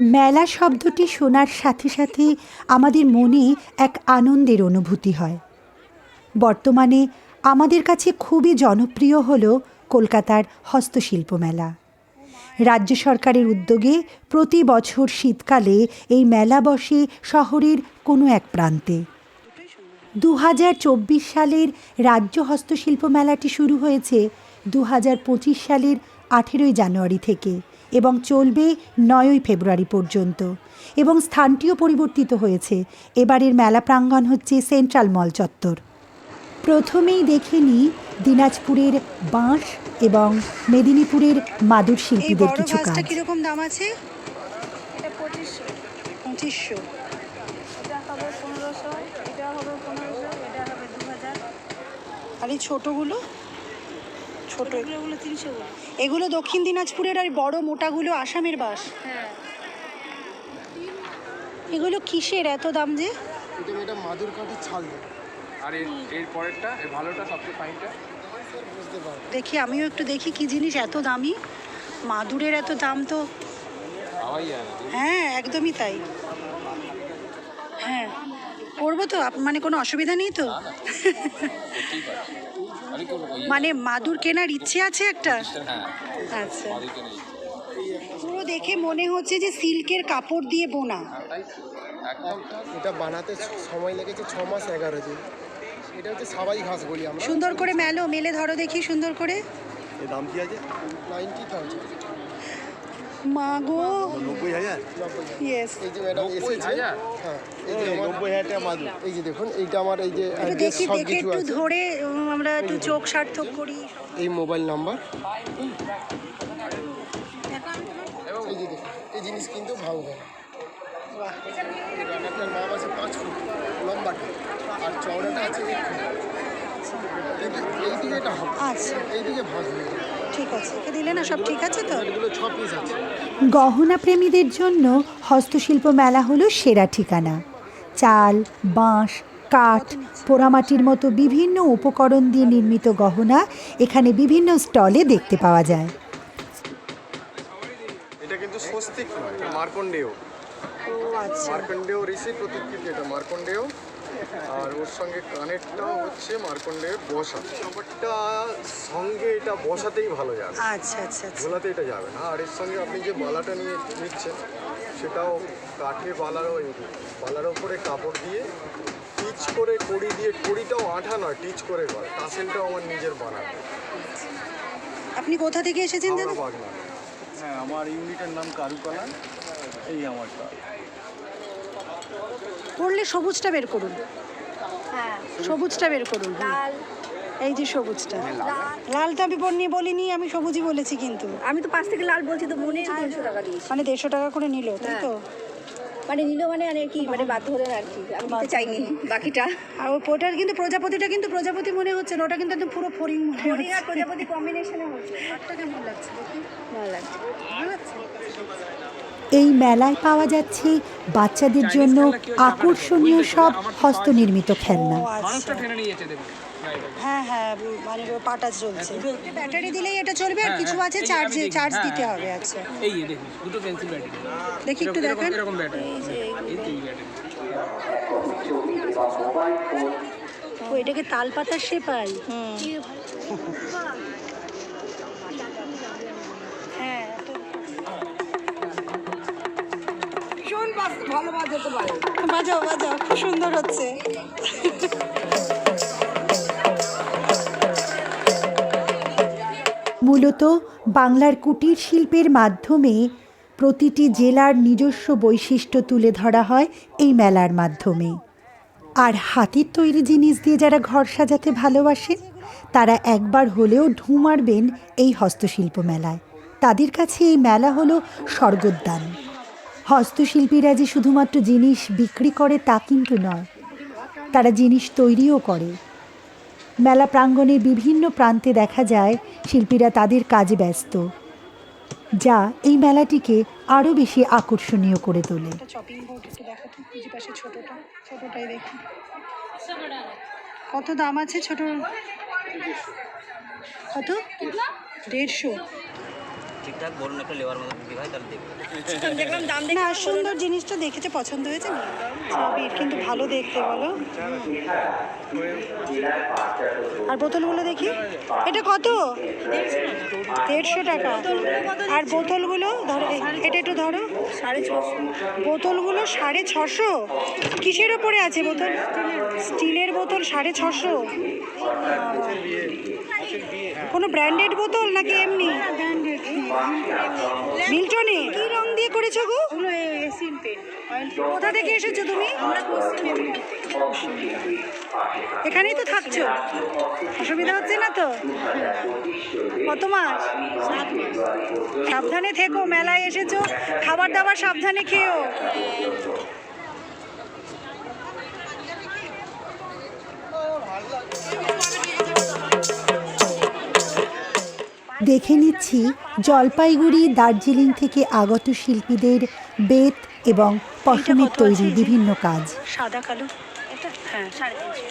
মেলা শব্দটি শোনার সাথে সাথে আমাদের মনে এক আনন্দের অনুভূতি হয়। বর্তমানে আমাদের কাছে খুবই জনপ্রিয় হল কলকাতার হস্তশিল্প মেলা। রাজ্য সরকারের উদ্যোগে প্রতি বছর শীতকালে এই মেলা বসে শহরের কোনো এক প্রান্তে। দু হাজার চব্বিশ সালের রাজ্য হস্তশিল্প মেলাটি শুরু হয়েছে দু হাজার পঁচিশ সালের আঠেরোই জানুয়ারি থেকে। এবং চলবে নয়ই ফেব্রুয়ারি পর্যন্ত। এবং স্থানটিও পরিবর্তিত হয়েছে। এবারের মেলা প্রাঙ্গণ হচ্ছে সেন্ট্রাল মল চত্বর। প্রথমেই দেখে নিই দিনাজপুরের বাঁশ এবং মেদিনীপুরের মাদুর শিল্পীদের কিছু কাজ। কীরকম দাম আছে? এটা পঁচিশশো। পঁচিশশো। এটা হবে পনেরোশো এটা হবে পনেরোশো এটা হবে দু হাজার আর এই ছোটোগুলো? ছোট। এগুলো তিনশো এগুলো দক্ষিণ দিনাজপুরের আর বড় মোটাগুলো আসামের বাস। হ্যাঁ। এগুলো কিসের এত দাম যে? এটা এটা মাদুর কাঠের ছাল আর এর এর পরেরটা এই ভালোটা সবচেয়ে ফাইনটা দেখি আমিও একটু দেখি কি জিনিস এত দামি। মাদুরের এত দাম তো। পাওয়াই যায় না হ্যাঁ একদমই তাই। হ্যাঁ করব তো আপ- মানে কোনো অসুবিধা নেই তো? মানে মাদুর কেনার ইচ্ছে আছে একটা? হ্যাঁ। আচ্ছা। পুরো দেখে মনে হচ্ছে যে সিল্কের কাপড় দিয়ে বোনা। এটা বানাতে ছ- সময় লেগেছে ছ মাস এগারো দিন। এটা হচ্ছে সাবাই ঘাস বলি আমরা। সুন্দর করে মেলো মেলে ধরো দেখি সুন্দর করে। দাম কি আছে? Ninety thousand. মা গো নব্বই হাজার ইয়েস এই যে ম্যাডাম এসেছে? হ্যাঁ এই যে নব্বই হাজার টাকা মাদুর এই যে দেখুন এইটা আমার এই যে দেখি দেখে কিছু একটু ধরে আমরা একটু চোখ সার্থক করি। এই মোবাইল নাম্বার। এই যে দেখুন এই জিনিস কিন্তু ভাঙবে না। এই রান্নাটার আছে পাঁচ ফুট লম্বাটা। আর চওড়াটা আছে ফুট। এইদিকে এটা হবে। আচ্ছা। এইদিকে ভাঁজ হয়ে যাবে। ঠিক আছে। একে দিলে না সব ঠিক আছে তো? এগুলো ছ পিস আছে। গহনা প্রেমীদের জন্য হস্তশিল্প মেলা হলো সেরা ঠিকানা। চাল বাঁশ কাঠ পোড়ামাটির মতো বিভিন্ন উপকরণ দিয়ে নির্মিত গহনা এখানে বিভিন্ন স্টলে দেখতে পাওয়া যায়। এটা কিন্তু স্বস্তিক মার্কণ্ডেয়। আচ্ছা। মার্কণ্ডেয় ঋষি প্রতিকৃতি এটা মার্কণ্ডেয়। আর ওর সঙ্গে কানেরটাও হচ্ছে মার্কণ্ডেয় বসা। ব্যাপারটা সঙ্গে এটা বসাতেই ভালো যাবে। আচ্ছা আচ্ছা আচ্ছা। ঝোলাতে এটা যাবে না। আর এর সঙ্গে আপনি যে বালাটা নিয়ে নিচ্ছেন সেটাও কাঠে বালার ওই বালার ওপরে কাপড় দিয়ে টিচ করে কড়ি দিয়ে কড়িটাও আঠা নয় টিচ করে করে। টাসেলটাও আমার নিজের বানানো। আপনি কোথা থেকে এসেছেন হ্যাঁ আমার ইউনিটের নাম কারুকলা এই আমারটা। পড়লে সবুজটা বের করুন। হ্যাঁ। সবুজটা বের করুন হ্যাঁ। লাল। এই যে সবুজটা। লালটা আমি বলিনি বলিনি আমি সবুজই বলেছি কিন্তু। আমি তো পাঁচ থেকে লাল বলছি তো মনে হয় দেড়শো টাকা দিয়েছি। মানে দেড়শো টাকা করে নিল তাই তো? মানে নিল মানে আর কি মানে বাধ্য হলেন আর কি আমি নিতে চাইনি বাকিটা। আর ওই ওটার কিন্তু প্রজাপতিটা কিন্তু প্রজাপতি মনে হচ্ছে না ওটা কিন্তু একদম পুরো ফরিং মনে হচ্ছে আর প্রজাপতি কম্বিনেশনে হচ্ছে। একটা কেমন লাগছে দেখি? ভালো লাগছে। ভালো লাগছে? এই মেলায় পাওয়া যাচ্ছে বাচ্চাদের জন্য আকর্ষণীয় সব হস্তনির্মিত খেলনা। আচ্ছা। মানুষটা টেনে নিয়ে যেতে দেবে। হ্যাঁ হ্যাঁ মানে পাটা চলছে। ব্যাটারি দিলেই এটা চলবে আর কিছু আছে চার্জ চার্জ হ্যাঁ, দিতে হ্যাঁ, হবে আচ্ছা। এই দেখুন দুটো পেন্সিল ব্যাটারি দেখি একটু দেখেন। এরকম ব্যাটারি এই তো এই ব্যাটারি এটাকে তাল পাতার শেপাই হ্যাঁ। বাজাও বাজাও, খুব সুন্দর হচ্ছে। মূলত বাংলার কুটির শিল্পের মাধ্যমে প্রতিটি জেলার নিজস্ব বৈশিষ্ট্য তুলে ধরা হয় এই মেলার মাধ্যমে। আর হাতের তৈরি জিনিস দিয়ে যারা ঘর সাজাতে ভালোবাসেন, তারা একবার হলেও ঢু মারবেন এই হস্তশিল্প মেলায়। তাদের কাছে এই মেলা হলো স্বর্গোদ্যান। হস্তশিল্পীরা যে শুধুমাত্র জিনিস বিক্রি করে তা কিন্তু নয়, তারা জিনিস তৈরিও করে। মেলা প্রাঙ্গণের বিভিন্ন প্রান্তে দেখা যায় শিল্পীরা তাদের কাজে ব্যস্ত, যা এই মেলাটিকে আরও বেশি আকর্ষণীয় করে তোলে। কত দাম আছে ছোট? কত? দেড়শো। ঠিকঠাক বলুন একটা লেবার মতো বিক্রি হয় তাহলে দেখব দেখলাম দাম না সুন্দর জিনিসটা দেখেছে পছন্দ হয়েছে। না কিন্তু ভালো দেখতে বলো। আর বোতলগুলো দেখি। এটা কত? দেড়শো টাকা। আর বোতলগুলো ধরো এটা একটু ধরো। সাড়ে ছশো। বোতলগুলো সাড়ে ছশো? কিসের ওপরে আছে বোতল? স্টিলের বোতল সাড়ে ছশো? কোনো ব্র্যান্ডেড বোতল নাকি এমনি? মিল্টনে কি রং দিয়ে করেছ গো? কোথা থেকে এসেছ তুমি? এখানেই তো থাকছো? অসুবিধা হচ্ছে না তো? কত মাস? সাবধানে থেকো মেলায় এসেছ। খাবার দাবার সাবধানে খেও দেখে নিচ্ছি জলপাইগুড়ি দার্জিলিং থেকে আগত শিল্পীদের বেত এবং পশমের তৈরি বিভিন্ন কাজ। সাদা কালো? হ্যাঁ সাড়ে তিনশো।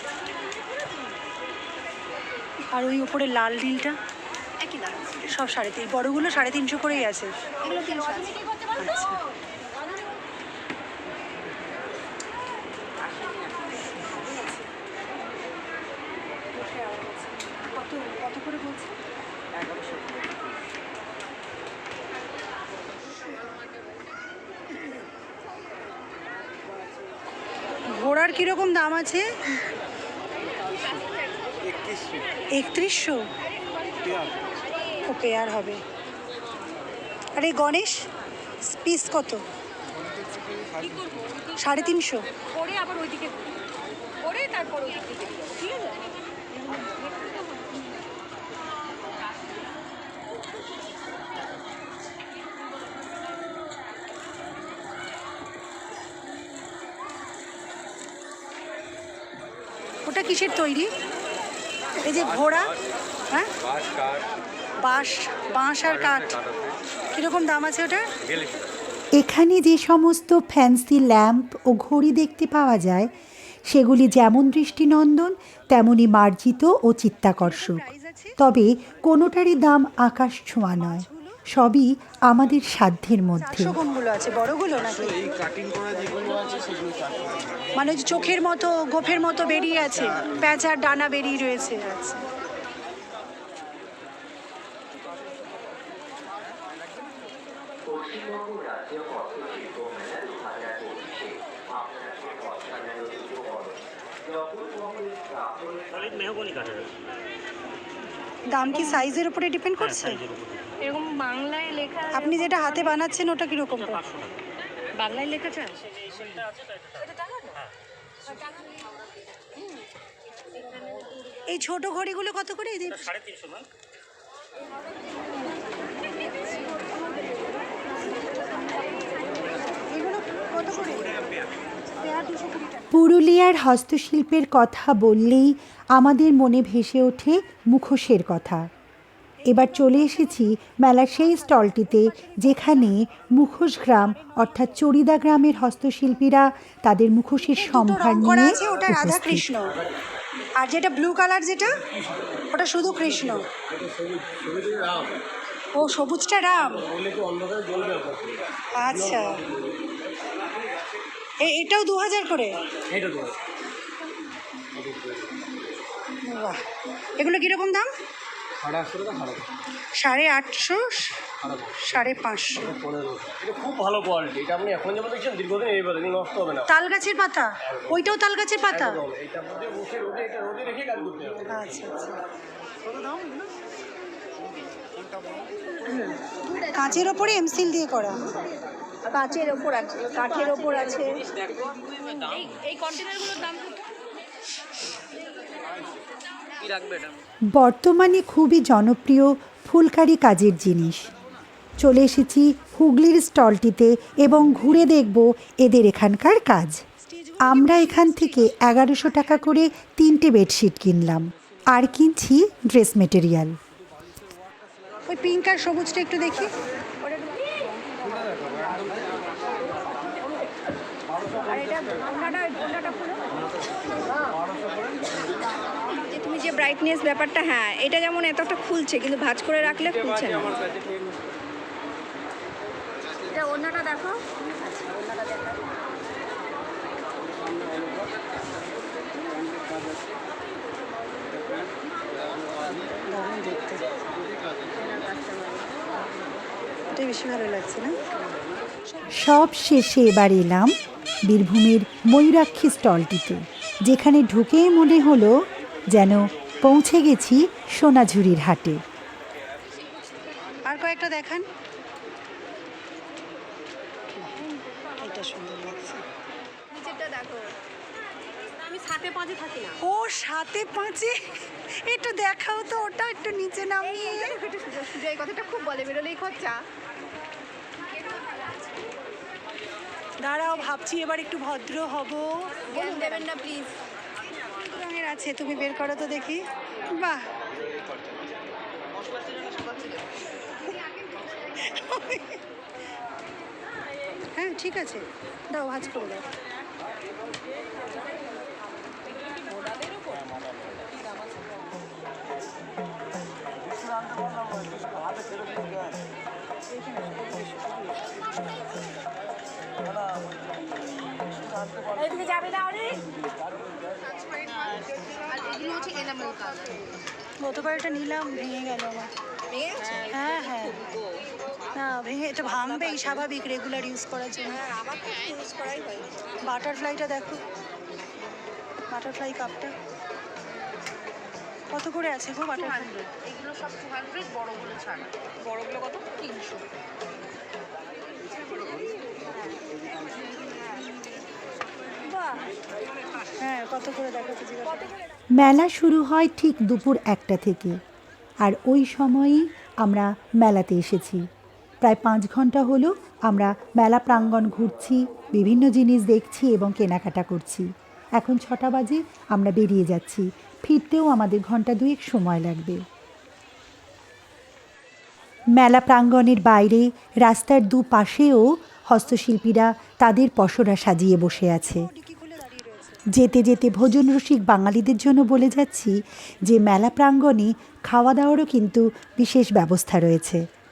আর ওই উপরে লাল নীলটা? একই দাম সব সাড়ে তিন বড়গুলো সাড়ে তিনশো করেই আছে। এগুলো তিনশো আছে। আচ্ছা। কত কত করে বলছে ঘোড়ার কীরকম দাম আছে? একত্রিশশো। ও পেয়ার হবে। আরে গণেশ পিস কত? সাড়ে তিনশো। আবার ওইদিকে তারপর ওইদিকে ঠিক আছে? কিসের তৈরি? এই যে ঘোড়া হ্যাঁ? বাঁশ বাঁশ আর কাঠ। কীরকম দাম আছে ওটা এখানে যে সমস্ত ফ্যান্সি ল্যাম্প ও ঘড়ি দেখতে পাওয়া যায় সেগুলি যেমন দৃষ্টিনন্দন তেমনি মার্জিত ও চিত্তাকর্ষক। তবে কোনোটারই দাম আকাশ ছোঁয়া নয়। সবই আমাদের সাধ্যের মধ্যে। আছে বড়গুলো নাকি? এই কাটিং করা যেগুলো আছে সেগুলো চারশো মানে চোখের মতো গোফের মতো বেরিয়ে আছে প্যাঁচার ডানা বেরিয়ে রয়েছে। আচ্ছা দাম কি সাইজের উপরে ডিপেন্ড করছে? এরকম বাংলায় লেখা আপনি যেটা হাতে বানাচ্ছেন ওটা কীরকম করে? বাংলায় লেখাটা এই ছোট ঘড়িগুলো কত করে? টাকা পুরুলিয়ার হস্তশিল্পের কথা বললেই আমাদের মনে ভেসে ওঠে মুখোশের কথা। এবার চলে এসেছি মেলার সেই স্টলটিতে যেখানে মুখোশ গ্রাম অর্থাৎ চড়িদা গ্রামের হস্তশিল্পীরা তাদের মুখোশের সম্ভার নিয়ে ওটা রাধা কৃষ্ণ। আর যেটা ব্লু কালার যেটা ওটা শুধু কৃষ্ণ। ও সবুজটা রাম। আচ্ছা। এ- এটাও দু হাজার করে এগুলো কীরকম দাম? সাড়ে আটশো সাড়ে পাঁচশো। এটা খুব ভালো কোয়ালিটি এটা আপনি এখন যেমন দেখছেন দীর্ঘদিন এই নষ্ট হবে না। তাল গাছের পাতা ওইটাও তাল গাছের পাতা? একদম। এইটার রোদে এটা রোদে রেখে কাজ করতে হবে। আচ্ছা আচ্ছা। কাঁচের ওপরে এমসিল দিয়ে করা। কাঁচের ওপর আছে কাঠের ওপর আছে। এই এই কন্টেনারগুলোর দাম বর্তমানে খুবই জনপ্রিয় ফুলকারি কাজের জিনিস। চলে এসেছি হুগলির স্টলটিতে এবং ঘুরে দেখব এদের এখানকার কাজ। আমরা এখান থেকে এগারোশো টাকা করে তিনটে বেডশিট কিনলাম। আর কিনছি ড্রেস মেটেরিয়াল। ওই পিঙ্ক আর সবুজটা একটু দেখি। আর এটা তুমি যে ব্রাইটনেস ব্যাপারটা হ্যাঁ এটা যেমন এতটা খুলছে কিন্তু ভাঁজ করে রাখলে খুলছে না। দেখো। বেশি ভালো লাগছে না? সব শেষে এবার এলাম বীরভূমের ময়ূরাক্ষী স্টলটিতে যেখানে ঢুকেই মনে হলো যেন পৌঁছে গেছি সোনাঝুরির হাটে। আর কয়েকটা দেখান। এটা সুন্দর লাগছে। দেখো। আমি সাথে পাঁচে থাকি ও সাথে পাঁচে? একটু দেখাও তো ওটা একটু নিচে নামিয়ে। সুযোগ এই কথাটা খুব বলে বেরোলেই খরচা। দাঁড়াও ভাবছি এবার একটু ভদ্র হব। দেবেন না প্লিজ আছে, তুমি বের করো তো দেখি। বাহ! হ্যাঁ ঠিক আছে। দাও, ভাজ করে দাও। এদিকে যাবে না অনেক? এনামেল কালার গতবার এটা নিলাম ভেঙে গেল আমার হ্যাঁ হ্যাঁ। না ভেঙে এটা ভাঙবেই স্বাভাবিক রেগুলার ইউজ করার জন্য। তো হয়। বাটারফ্লাইটা দেখো। বাটারফ্লাই কাপটা। কত করে আছে গো বাটারফ্লাই? এগুলো সব টু হান্ড্রেড বড়গুলো ছাড়া। বড়গুলো কত? তিনশো। বাহ। হ্যাঁ কত করে। মেলা শুরু হয় ঠিক দুপুর একটা থেকে। আর ওই সময়ই আমরা মেলাতে এসেছি। প্রায় পাঁচ ঘণ্টা হলো আমরা মেলা প্রাঙ্গণ ঘুরছি বিভিন্ন জিনিস দেখছি এবং কেনাকাটা করছি। এখন ছটা বাজে আমরা বেরিয়ে যাচ্ছি। ফিরতেও আমাদের ঘণ্টা দুয়েক সময় লাগবে। মেলা প্রাঙ্গণের বাইরে রাস্তার দুপাশেও হস্তশিল্পীরা তাদের পসরা সাজিয়ে বসে আছে। যেতে যেতে ভোজন রসিক বাঙালিদের জন্য বলে যাচ্ছি যে মেলা প্রাঙ্গণে খাওয়া দাওয়ারও কিন্তু বিশেষ ব্যবস্থা রয়েছে।